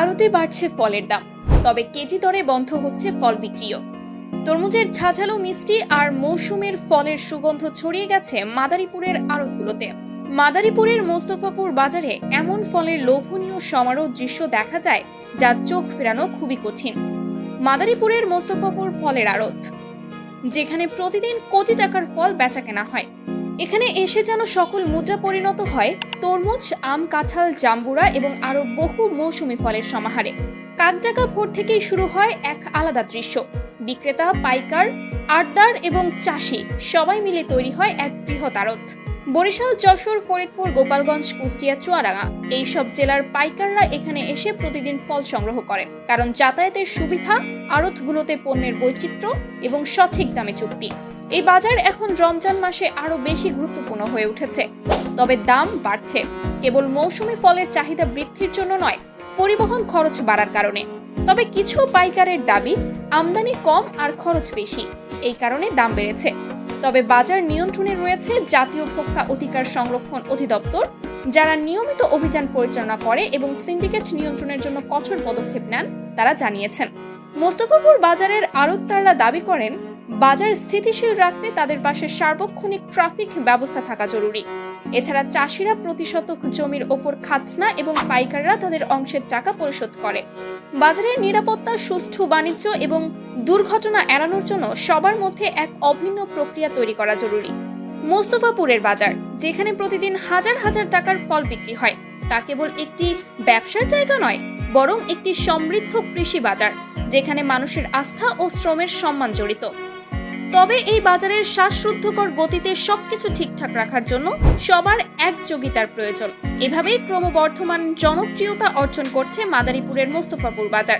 আড়তে বাড়ছে ফলের দাম। তবে কেজি দরে বন্ধ হচ্ছে ফল বিক্রিও। তরমুজের ঝাঝালো মিষ্টি আর মৌসুমের ফলের সুগন্ধ ছড়িয়ে গেছে মাদারীপুরের আড়তগুলোতে। মাদারীপুরের মোস্তফাপুর বাজারে এমন ফলের লোভনীয় সমারোহ দৃশ্য দেখা যায়, যা চোখ ফেরানো খুবই কঠিন। মাদারীপুরের মোস্তফাপুর ফলের আড়ত, যেখানে প্রতিদিন কোটি টাকার ফল বেচা কেনা হয়। এখানে এসে যেন সকল মুদ্রা পরিণত হয়, তরমুজ, আম, কাঁঠাল, জাম্বুরা এবং আরও বহু মৌসুমী ফলের সমাহারে। কাকডাকা ভোর থেকেই শুরু হয় এক আলাদা দৃশ্য। বিক্রেতা, পাইকার আড়দার এবং চাষি সবাই মিলে তৈরি হয় এক বৃহৎ আড়ত। বরিশাল, যশোর, ফরিদপুর, গোপালগঞ্জ, কুষ্টিয়া, চুয়াডাঙ্গা এইসব জেলার পাইকাররা এখানে এসে প্রতিদিন ফল সংগ্রহ করেন। কারণ যাতায়াতের সুবিধা আড়তগুলোতে পণ্যের বৈচিত্র্য এবং সঠিক দামে চুক্তি। এই বাজার এখন রমজান মাসে আরও বেশি গুরুত্বপূর্ণ হয়ে উঠেছে। তবে দাম বাড়ছে। কেবল মৌসুমী ফলের চাহিদা বৃদ্ধির জন্য নয়, পরিবহন খরচ বাড়ার কারণে। তবে কিছু পাইকারের দাবি, আমদানি কম আর খরচ বেশি, এই কারণে দাম বেড়েছে। তবে বাজার নিয়ন্ত্রণে রয়েছে জাতীয় ভোক্তা অধিকার সংরক্ষণ অধিদপ্তর, যারা নিয়মিত অভিযান পরিচালনা করে এবং সিন্ডিকেট নিয়ন্ত্রণের জন্য কঠোর পদক্ষেপ নেন, তারা জানিয়েছেন। মোস্তফাপুর বাজারের আড়তদাররা দাবি করেন বাজার স্থিতিশীল রাখতে তাদের পাশে সার্বক্ষণিক ট্রাফিক ব্যবস্থা থাকা জরুরি। এছাড়া চাষিরা প্রতি শতক জমির ওপর খাজনা এবং পাইকাররা তাদের অংশের টাকা পরিশোধ করে। বাজারের নিরাপত্তা, সুষ্ঠু বাণিজ্য এবং দুর্ঘটনা এড়ানোর জন্য সবার মধ্যে এক অভিন্ন প্রক্রিয়া তৈরি করা জরুরি। মোস্তফাপুরের বাজার, যেখানে প্রতিদিন হাজার হাজার টাকার ফল বিক্রি হয়, তা কেবল একটি ব্যবসার জায়গা নয়, বরং একটি সমৃদ্ধ কৃষি বাজার, যেখানে মানুষের আস্থা ও শ্রমের সম্মান জড়িত। তবে এই বাজারের শ্বাসরুদ্ধকর গতিতে সবকিছু ঠিকঠাক রাখার জন্য সবার একযোগিতার প্রয়োজন। এভাবেই ক্রমবর্ধমান জনপ্রিয়তা অর্জন করছে মাদারীপুরের মোস্তফাপুর বাজার।